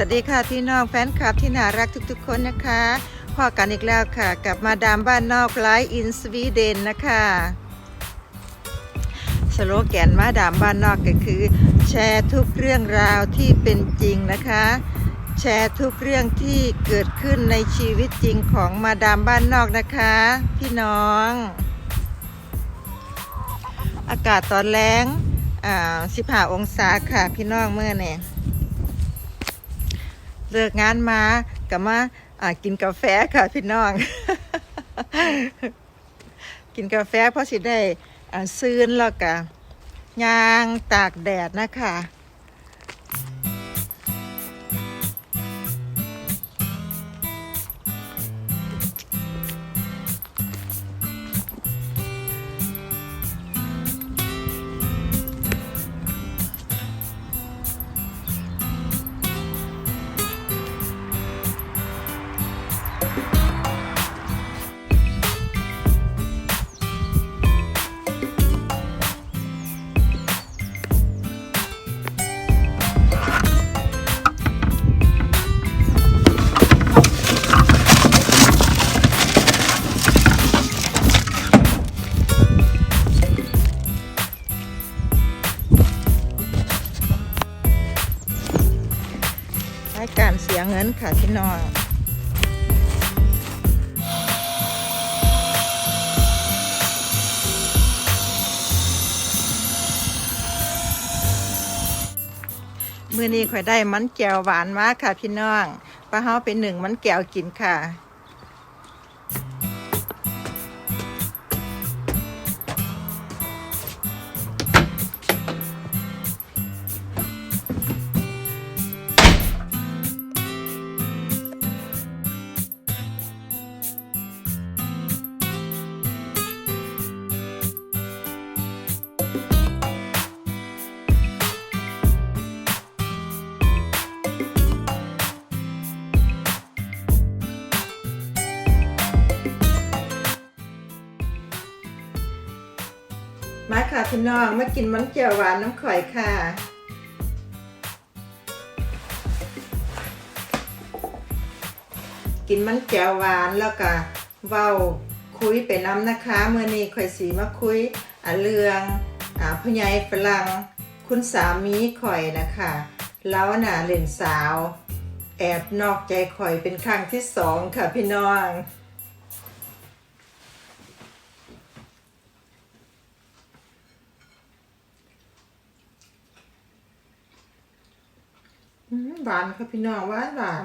สวัสดีค่ะพี่น้องแฟนคลับที่น่ารักทุกๆ คนนะคะพอกันอีกแล้วค่ะ กับมาดามบ้านนอกไลฟ์อินสวีเดนนะคะสโลแกนมาดามบ้านนอกก็คือ แชร์ทุกเรื่องราวที่เป็นจริงนะคะ แชร์ทุกเรื่องที่เกิดขึ้นในชีวิตจริงของมาดามบ้านนอกนะคะ พี่น้อง อากาศตอนแรงอ่าสิบห้าองศาค่ะพี่น้องเมื่อเนี่ย เลิกงานมากับมาอ่ากินกาแฟค่ะพี่น้อง กินกาแฟเพราะสิได้อ่าซื้นแล้วก็ยางตากแดดนะคะ ค่ะพี่น้องมื่อนี้ข่อยได้มันแก้วหวานมากค่ะพี่น้องป้าเฮาเป็นหนึ่งมันแก้วกินค่ะ พี่น้อง มากินมันแก้วหวานน้ำข่อยค่ะกินมันแก้วหวานแล้วก็เว้าคุยไปน้ำนะคะเมื่อนี้ข่อยสีมาคุยอะเรื่องอ่าผู้ใหญ่ฝรั่งคุณสามีข่อยนะคะแล้วน่ะเล่นสาว แอบนอกใจข่อยเป็นครั้งที่สองค่ะพี่น้อง หวานค่ะพี่น้องหวานหวาน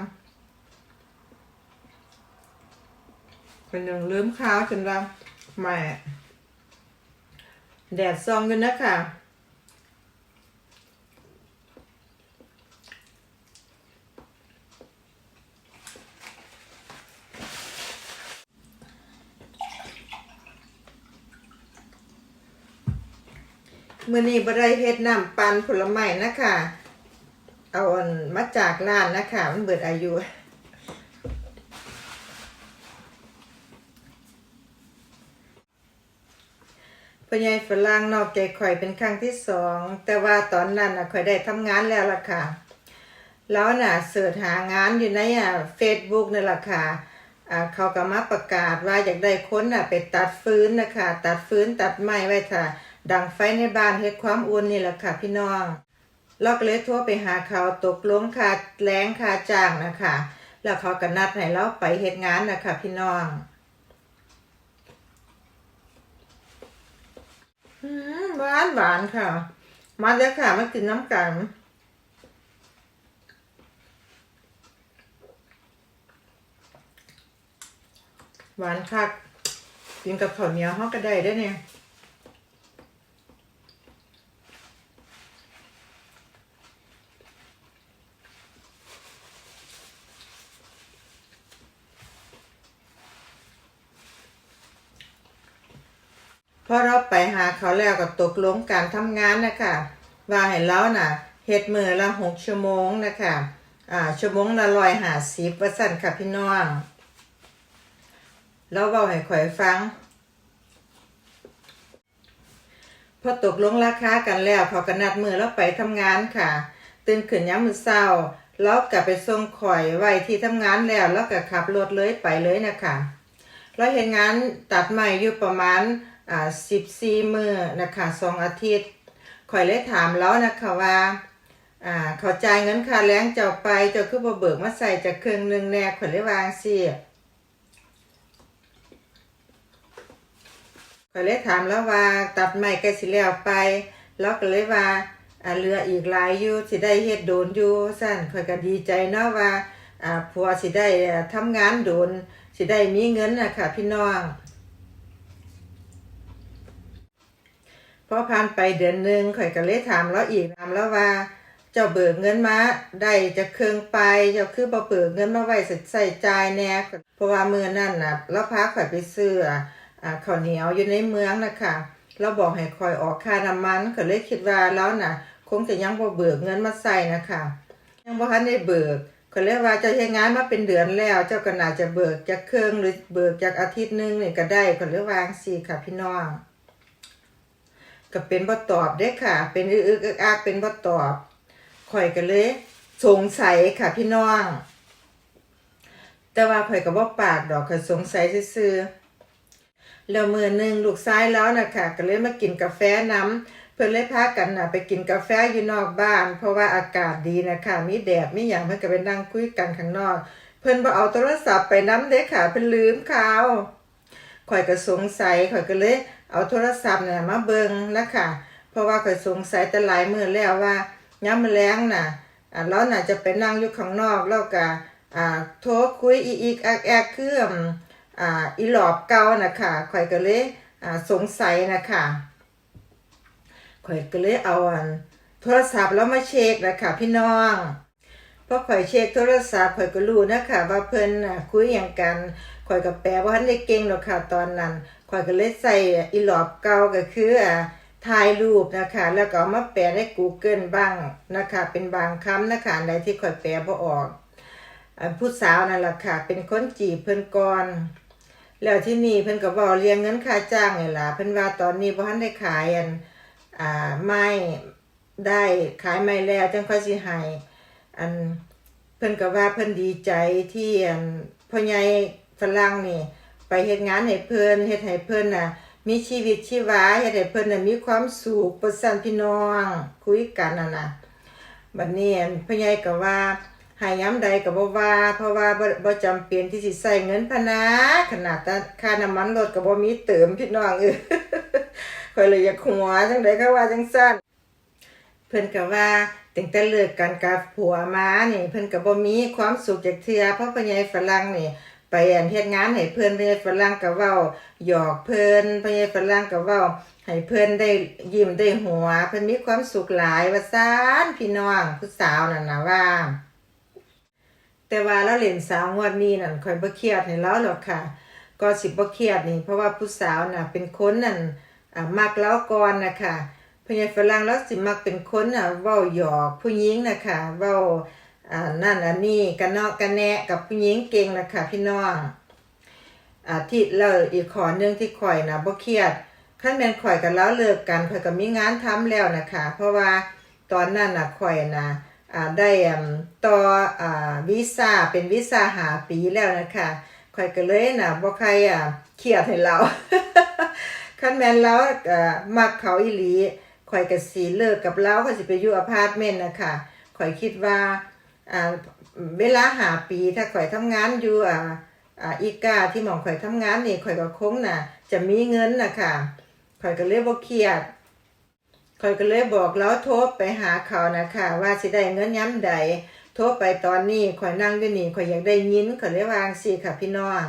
เป็นยังลืมข้าวจนว่าแม่แดดซองกันนะค่ะมื่อนี้บได้เฮ็ดน้ำปันผลไม้นะคะ เอาอันมาจากร้านนะคะมันเบิดอายุพ่อใหญ่ฝรั่งนอกใจข่อยเป็นครั้งที่สอง แต่ว่าตอนนั้นน่ะข่อยได้ทำงานแล้วล่ะค่ะ แล้วน่ะเสิร์ชหางานอยู่ในอะเฟซบุ๊กนั่นแหละค่ะอ่าเขาก็มาประกาศว่าอยากได้คนน่ะไปตัดฟืนนะคะ ตัดฟืนตัดไม้ไว้ค่ะ ดังไฟในบ้านเฮ็ดความอุ่นนี่แหละค่ะพี่น้อง เราก็เลยโทรไปหาเขาตกลงค่าแรงค่าจ้างนะคะ แล้วเขาก็นัดให้เราไปเฮ็ดงานนะคะ พี่น้องหวานหวานค่ะ มาเด้อค่ะมากินน้ำกันหวานคักกินกับข้าวเหนียวฮาก็ได้ด้เนี่ย พอ เขาแล้วก็ตกลงการทำงานนะคะว่าให้เราน่ะเฮ็ดมือละหกชั่วโมงนะคะอ่าชั่วโมงละร้อยห้าสิบว่าสั่นค่ะพี่น้องแล้วเว้าให้ข่อยฟัง พอตกลงราคากันแล้วเขาก็นัดมือแล้วไปทำงานค่ะ ตื่นขึ้นยามมื้อเช้าแล้วก็ไปส่งข่อยไว้ที่ทำงานแล้วแล้วก็ขับรถเลยไปเลยนะคะเราเห็นงานตัดใหม่อยู่ประมาณ อ่า14มือนะคะสองอาทิตย์ข่อยเลยถามแล้วนะคะว่าอ่าเขาจ่ายเงินค่าแรงเจ้าไปเจ้าคือบ่เบิกมาใส่จากเครื่องหนึ่งแน่ข่อยเลยวางซี่ข่อยเลยถามแล้วว่าตัดใหม่ใกล้สิแล้วไป แล้วก็เลยว่าอ่าเหลืออีกหลายอยู่สิได้เฮ็ดโดนอยู่ซั่นข่อยก็ดีใจเนาะว่าอ่าผัวสิได้อ่าทำงานโดนสิได้มีเงินนะคะพี่น้อง พอผ่านไปเดือนหนึ่งข่อยก็เลยถามแล้วอีกถามแล้วว่า เจ้าเบิกเงินมาได้จะเครืองไปเจ้าคือบ่เบิกเงินมาไว้ใส่จ่ายแน่เพราะว่ามื้อนั้นน่ะเราพาข่อยไปซื้ออ่าอ่าข้าวเหนียวอยู่ในเมืองนะคะเราบอกให้คอยออกค่าน้ำมันก็เลยคิดว่าแล้วน่ะ คงจะยังบ่เบิกเงินมาใส่นะคะยังบ่ทันได้เบิกก็เลยว่าเจ้าเฮ็ดงานมาเป็นเดือนแล้ว เจ้าก็น่าจะเบิกจากเครื่องหรือเบิกจากอาทิตย์หนึงนี่ก็ได้ก็เลยวางซี่ค่ะพี่น้อง ก็เป็นบ่ตอบเด้ค่ะ เป็นอึกอึกอักเป็นบ่ตอบข่อยก็เลย สงสัยค่ะพี่น้อง แต่ว่าข่อยก็บ่ปากดอกข่อยสงสัยซื่อๆแล้วมือหนึ่งลูกซ้ายแล้วนะคะก็เลยมากินกาแฟน้ำเพื่อนเลยพากันนะไปกินกาแฟอยู่นอกบ้าน เพราะว่าอากาศดีนะคะมีแดดมีอย่างเพื่อนก็ไปนั่งคุยกันข้างนอก เพื่อนบ่เอาโทรศัพท์ไปน้ำเด้ค่ะเพื่อนลืมข่าวข่อยก็สงสัยข่อยก็เลย เอาโทรศัพท์เนี่ยมาเบิ่งนะคะเพราะว่าข่อยสงสัยแต่หลายมือแล้วว่าย้ำมอแรงน่ะอ่าเราน่ะจะไปนั่งอยู่ข้างนอกแล้วก็โทรคุยอีกแอกๆคืออ่าอีหลอบเก่านะคะข่อยก็เลยสงสัยนะคะข่อยก็เลยเอาโทรศัพท์แล้วมาเช็คนะคะพี่น้อง พอข่อยเช็คโทรศัพท์ข่อยก็รู้นะคะว่าเพิ่นน่ะคุยหยังกันข่อยก็แปลว่าทันได้เก่งหรอกค่ะตอนนั้นข่อยก็เลยใส่อีหลอบเก่าก็คืออ่าถ่ายรูปนะคะ แล้วก็ามาแปลใน Google บ้างนะคะ เป็นบางคำนะคะอันที่ข่อยแปลบ่ออกผู้สาวนั่นแหละค่ะ เป็นคนจีบเพิ่นก่อน แล้วที่นี่เพิ่นก็บอกเรียงเงินค่าจ้างนี่ล่ะเพิ่นว่าตอนนี้บ่ทันได้ขายอันอ่าไม้ได้ขายไม้แล้วจังค่อยสิให้ อันเพิ่นก็ว่าเพิ่นดีใจที่อันพ่อใหญ่ฝรั่งนี่ ไปเฮ็ดงานให้เพิ่นเฮ็ดให้เพิ่นน่ะ มีชีวิตชีวาเฮ็ดให้เพิ่นน่ะมีความสุขประสานพี่น้อง คุยกันน่ะนะบัดนี้อันพ่อใหญ่ก็ว่าหายย้ำใดก็บ่ว่า เพราะว่าบ่จำเป็นที่สิใส่เงินพนะขนาดค่าน้ำมันรถก็บ่มีเติมพี่น้องเออข่อยเลยอยากหัวจังได๋ก็ว่าจังซั่นเพิ่นก็ว่า ตั้งแต่เลิกกันกับผัวมานี่ เพิ่นก็บ่มีความสุขจักเทือเพราะพ่อใหญ่ฝรั่งนี่ไปอันเฮ็ดงานให้เพิ่นพิ่นฝรั่งก็เว้าหยอกเพิ่นพ่อใหญ่ฝรั่งก็เว้าให้เพิ่นได้ยิ้มได้หัว เพิ่นมีความสุขหลายว่าซ่านพี่น้องผู้สาวนั่นนะว่า แต่ว่าเราเล่นสาวงวดนี้นั่นคอยบ่เครียดให้เราหรอกค่ะ ก็สิบ่เครียดนี่ เพราะว่าผู้สาวน่ะเป็นคนนั่นอ่ามักเราก่อนนะค่ะ พญาฝรั่งเราสิมักเป็นคนน่ะเว้าหยอกผู้หญิงน่ะค่ะเว้าอ่านั่นอันนี้กันเนาะกันแนะกับผู้หญิงเก่งน่ะค่ะพี่น้องอ่าที่แล้วอีกขอหนึงที่ข่อยน่ะบ่เครียดคันแมนข่อยกับเราเลิกกันข่อยก็มีงานทำแล้วนะคะ เพราะว่าตอนนั้นน่ะข่อยน่ะอ่าได้ต่ออ่าวีซ่าเป็นวีซ่าหาปีแล้วนะคะข่อยก็เลยน่ะบ่ใครอะเครียดให้เราคันแมนแล้วอ่ามักเขาอีหลี ข่อยก็สิเลิกกับเราข่อยสิไปอยู่อพาร์ตเมนต์นะคะข่อยคิดว่าอ่าเวลาหาปีถ้าข่อยทำงานอยู่อ่าอ่าอีกาที่หมองข่อยทำงานนี่ข่อยก็คงน่ะ จะมีเงินน่ะค่ะข่อยก็เลยบ่เครียดข่อยก็เลยบอกแล้วโทรไปหาเขานะคะว่าสิได้เงินย้ำใดโทรไปตอนนี้ข่อยนั่งอยู่นี่ข่อยอยากได้ยินข่อยเลยวางสิค่ะพี่น้อง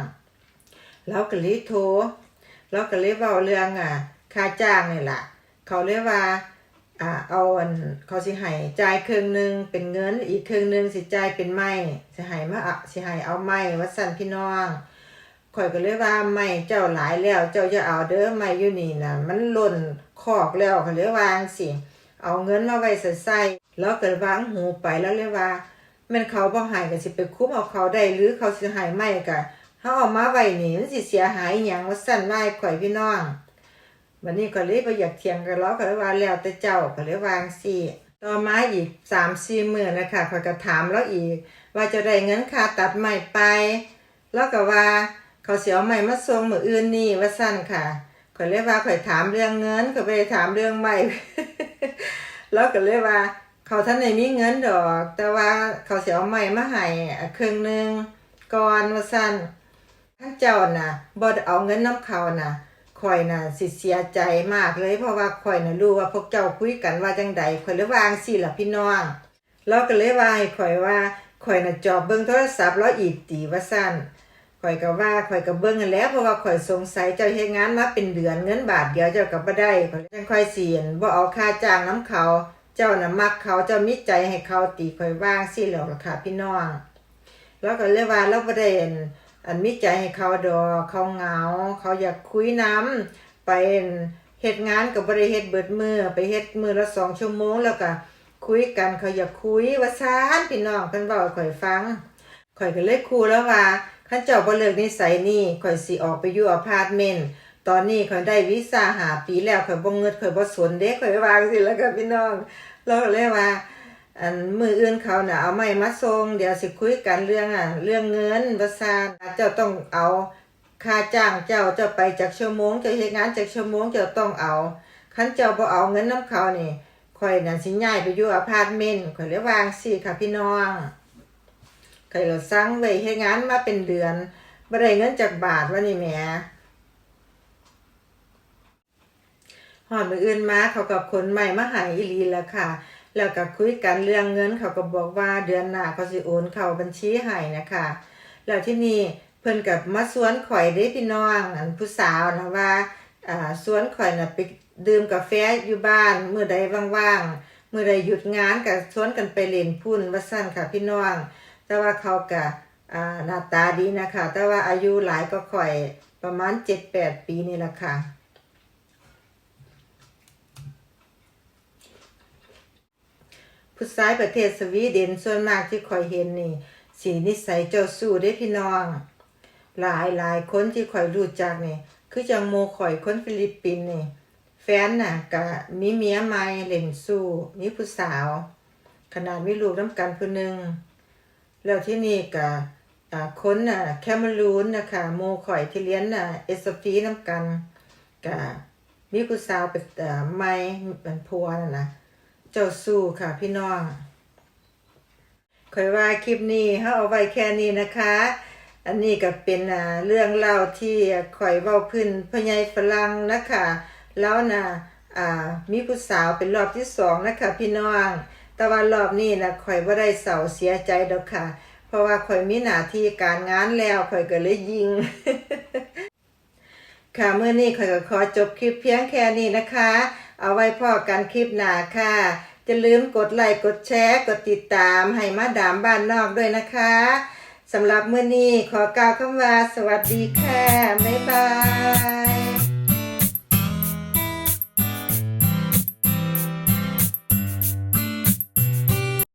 แล้วก็เลยโทรแล้วก็เลยเว้าเรื่องอะค่าจ้างนี่แหละ เขาเลยกว่าอ่าเอาอันเขาสิให้จ่ายครึ่งหนึงเป็นเงินอีกครึ่งหนึงสิจ่ายเป็นไม้สิให้มาอะสิให้เอาไม้ว่าสั่นพี่น้องข่อยก็เลยว่าไม่เจ้าหลายแล้วเจ้าจะเอาเด้อไม่อยู่นี่นะมันหล่นคอกแล้วเขาเลยวางสิเอาเงินมาไว้ใส่ใส่แล้วเก็วางหูไปแล้วเลยว่ามันเขาบ่หายก็สิไปคุ้มเอาเขาได้หรือเขาสิหายไม่ก็เฮาเอามาไว้นี่มันสิเสียหายหยังว่าสั่นไว้ข่อยพี่น้อง วันนี้ก็เลยบ่อยากเถียงกันล้วก็เลยว่าแล้วแต่เจ้าก็เลยวางสิต่อมาอีกสามสี่หมื่นนะคะขอยก็ถามแล้วอีก ว่าจะได้เงินค่าตัดใหม่ไป แล้วก็ว่าเขาเสียใหม่มาส่งมืออื่นนี่ว่าสั้นค่ะข่อยเลยว่าข่อยถามเรื่องเงินก็ไปถามเรื่องใหม่ แล้วก็เลยว่า เขาท่านในมีเงินดอก แต่ว่าเขาเสียใหม่มาให้อะครึ่งหนึ่งก่อนว่าสั้นท่านเจ้าน่ะบ่ได้เอาเงินน้ำเขาน่ะ ข่อยน่ะสิเสียใจมากเลย เพราะว่าข่อยน่ะรู้ว่าพวกเจ้าคุยกันว่าจังใดข่อยเลยวางสิล่ะพี่น้องแล้วก็เลยว่าให้ข่อยว่าข่อยน่ะจอบเบิ่งโทรศัพท์แล้วอีกตีว่าสั้นข่อยก็ว่าข่อยก็เบิ่งกันแล้วเพราะว่าข่อยสงสัยเจ้าเฮ็ดงานมาเป็นเดือนเงินบาทเดียวเจ้าก็บ่ได้ข่อยจังค่อยเสียนบ่เอาค่าจ้างน้ำเขา เจ้าน่ะมักเขาเจ้ามีใจให้เขาตีข่อยว่างสิแล้วล่ะค่ะพี่น้องแล้วก็เลยว่าเราบ่ได้ อันนมีใจให้เขาดอเขาเหงา เขาอยากคุยน้ำไปเฮ็ดงานก็บ่ได้เฮ็ดเบิดมือไปเฮ็ดมือละสองชั่วโมงแล้วก็คุยกันเขาอยากคุยว่าซานพี่น้องเพิ่นเว้าข่อยฟังข่อยก็เลยคูแล้วว่าคันเจ้าบ่เลิกนิสัยนี้ข่อยสิออกไปอยู่อพาร์ตเมนต์ตอนนี้ข่อยได้วีซ่าหาปีแล้วข่อยบ่เงิดข่อยบ่สนเด้ข่อยวางซี่แล้วก็พี่น้องเราก็เลยว่า อันมืออื่นเขาน่ะเอาไม้มาส่งเดี๋ยวสิคุยกันเรื่องอะเรื่องเงินว่าซ่านเจ้าต้องเอาค่าจ้างเจ้าเจ้าไปจากชั่วโมงเจ้าเฮ็ดงานจากชั่วโมงเจ้าต้องเอาคันเจ้าบ่เอาเงินนํเขานี่ข่อยน่ะสิย้ายไปอยู่อพาร์ตเมนต์ข่อยเลยวางสิค่ะพี่น้องข่อยก็สั่งไว้เฮ็ดงานมาเป็นเดือนบ่ได้เงินจากบาทว่านี่แหมฮอดมื้ออื่นมาเขาก็ขนใหม่มาห้อีหลีแล้วค่ะ แล้วก็คุยกันเรื่องเงินเขาก็บอกว่าเดือนหน้าเขาสิโอนเข้าบัญชีให้นะคะ แล้วที่นี่เพิ่นกับมาสวนข่อยเด้พี่น้องอันผู้สาวนะว่าอ่าสวนข่อยน่ะไปดื่มกาแฟอยู่บ้านเมื้อใดว่างๆมื้อใดหยุดงานก็ชวนกันไปเล่นพุ่นว่าซั่นค่ะพี่น้อง แต่ว่าเขาก็อ่าหน้าตาดีนะคะ แต่ว่าอายุหลายก็ข่อยประมาณ7-8ปีนี่แหละค่ะ ผู้ชายประเทศสวีเดนส่วนมากที่คอยเห็นนี่ สีนิสัยเจ้าสู้ได้พี่น้อง หลายหลายคนที่คอยรู้จักนี่ คือจังโมข่อยคนฟิลิปปินส์นี่ แฟนน่ะกะมีเมียใหม่เล่นสู้ มีผู้สาว ขนาดมีลูกน้ำกันผู้หนึ่งแล้วที่นี่กะอ่าคนน่ะแคเมรูนนะคะโมข่อยที่เรียนน่ะเอสฟีน้ำกันกะมีผู้สาวเป็นอ่าใหม่เป็นผัวน่ะนะ เจ้าสู้ค่ะพี่น้องคอยว่าคลิปนี้เขาเอาไว้แค่นี้นะคะ อันนี้ก็เป็นเรื่องเล่าที่ข่อยเว้าพื้นพ่อใหญ่ฝรั่งนะคะ แล้วนะอ่ามีผู้สาวเป็นรอบที่สองนะคะพี่น้อง แต่ว่ารอบนี้นะข่อยบ่าได้เศร้าเสียใจดอกค่ะ เพราะว่าข่อยมีหน้าที่การงานแล้วข่อยก็เลยยิง ค่ะเมื่อนี้ข่อยก็ขอจบคลิปเพียงแค่นี้นะคะ เอาไว้พ่อกันคลิปหน้าค่ะ จะลืมกดไลค์กดแชร์กดติดตามให้มาดามบ้านนอกด้วยนะคะสำหรับเมื่อนี้ขอกล่าวคำว่าสวัสดีค่ะ บ๊ายบาย